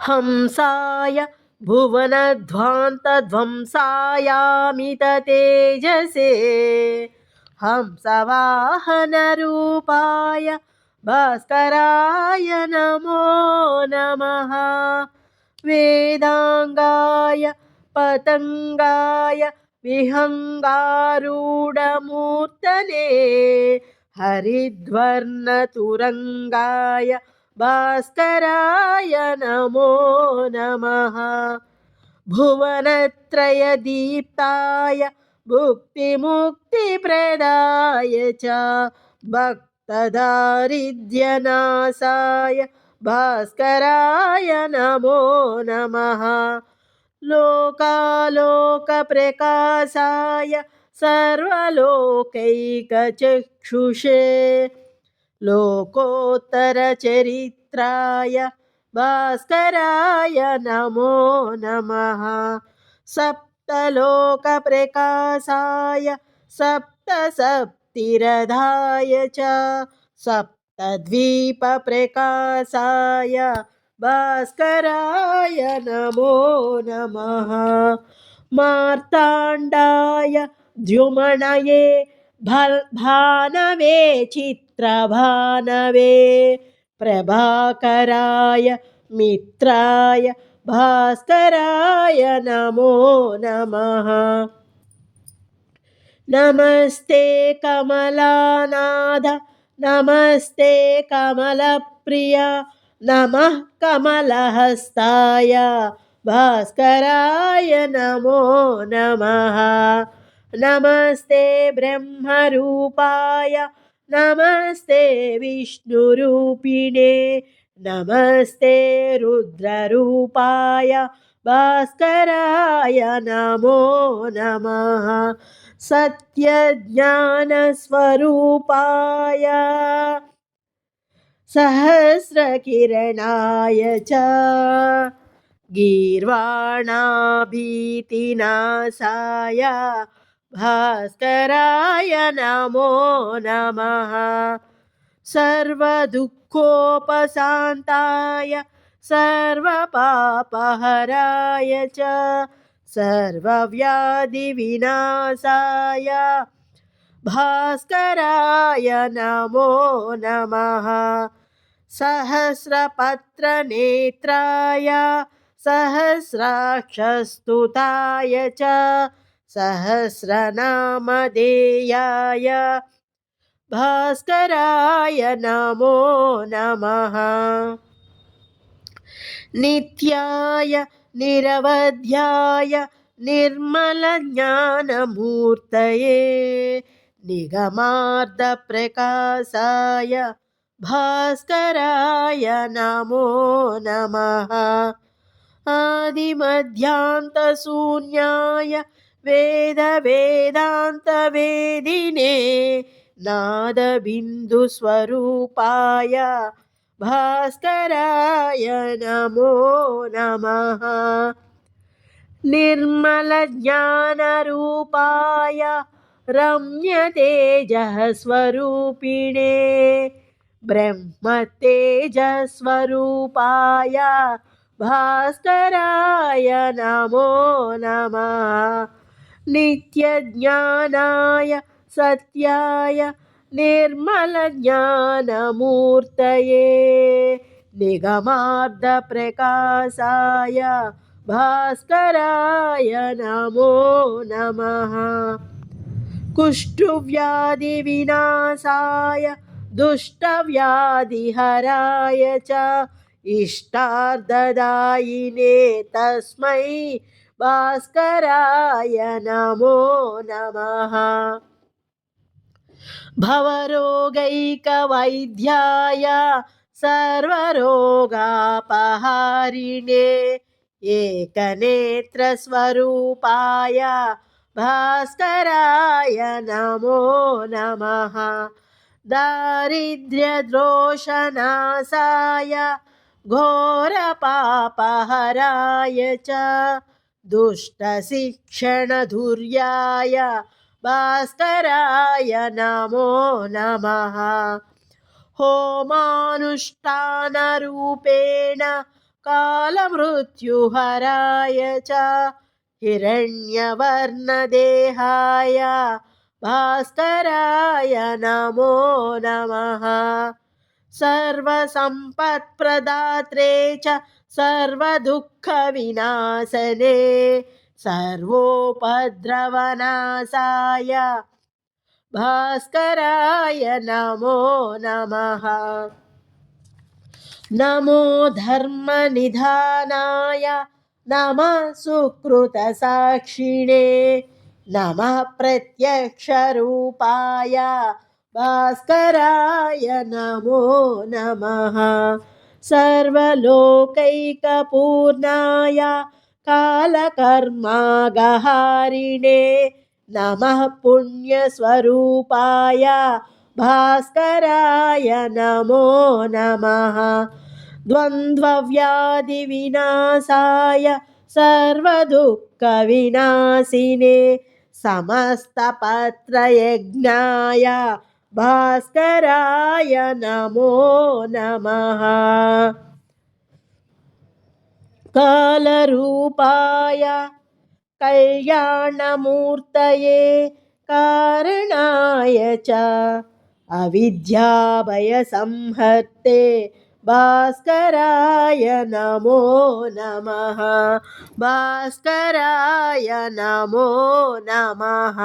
हंसाय भुवनध्वान्तध्वंसायामिततेजसे। हंसवाहनरूपाय भास्कराय नमो नमः। वेदाङ्गाय पतङ्गाय विहङ्गारूढमूर्तने हरिद्वर्णतुरङ्गाय भास्कराय नमो नमः। भुवनत्रयदीप्ताय भुक्तिमुक्तिप्रदाय च भक्तदारिद्र्यनाशाय भास्कराय नमो नमः। लोकालोकप्रकाशाय सर्वलोकैकचक्षुषे लोकोत्तरचरित्राय भास्कराय नमो नमः। सप्तलोकप्रकाशाय सप्तसप्तिरधाय च सप्तद्वीपप्रकाशाय भास्कराय नमो नमः। मार्ताण्डाय द्युमणये भल् भानवे चित्रभानवे प्रभाकराय मित्राय भास्कराय नमो नमः। नमस्ते कमलानाद नमस्ते कमलप्रिय नमः कमलहस्ताय भास्कराय नमो नमः। नमस्ते ब्रह्मरूपाय नमस्ते विष्णुरूपिणे नमस्ते रुद्ररूपाय भास्कराय नमो नमः। सत्यज्ञानस्वरूपाय सहस्रकिरणाय च गीर्वाणाभीतिनाशाय भास्कराय नमो नमः। सर्वदुःखोपशान्ताय सर्वपापहराय च सर्वव्याधिविनाशाय। भास्कराय नमो नमः। सहस्रपत्रनेत्राय सहस्राक्षस्तुताय च सहस्रनामधेयाय भास्कराय नमो नमः नित्याय निरवध्याय निर्मलज्ञानमूर्तये निगमार्धप्रकाशाय भास्कराय नमो नमः आदिमध्यान्तशून्याय वेदवेदान्तवेदिने नादबिन्दुस्वरूपाय भास्कराय नमो नमः निर्मलज्ञानरूपाय रम्यतेजः स्वरूपिणे ब्रह्मतेजस्वरूपाय भास्कराय नमो नमः नित्यज्ञानाय सत्याय निर्मलज्ञानमूर्तये निगमार्धप्रकाशाय भास्कराय नमो नमः। कुष्ठुव्याधिविनाशाय दुष्टव्याधिहराय च इष्टार्धदायिने तस्मै भास्कराय नमो नमः। भवरोगैकवैद्याय सर्वरोगापहारिणे एकनेत्रस्वरूपाय भास्कराय नमो नमः। दारिद्र्यद्रोषनाशाय घोरपापहराय च दुष्टशिक्षणधुर्याय भास्कराय नमो नमः। होमानुष्ठानरूपेण कालमृत्युहराय च हिरण्यवर्णदेहाय भास्कराय नमो नमः सर्वसम्पत्प्रदात्रे च सर्वदुःखविनाशने सर्वोपद्रवनाशाय भास्कराय नमो नमः। नमो धर्मनिधानाय नमः सुकृतसाक्षिणे नमः प्रत्यक्षरूपाय भास्कराय नमो नमः। सर्वलोकैकपूर्णाय कालकर्मागहारिणे नमः पुण्यस्वरूपाय भास्कराय नमो नमः। द्वन्द्वव्याधिविनाशाय सर्वदुःखविनाशिने समस्तपत्रयज्ञाय भास्कराय नमो नमः। कालरूपाय कल्याणमूर्तये कारणाय च अविद्याभयसंहर्ते भास्कराय नमो नमः। भास्कराय नमो नमः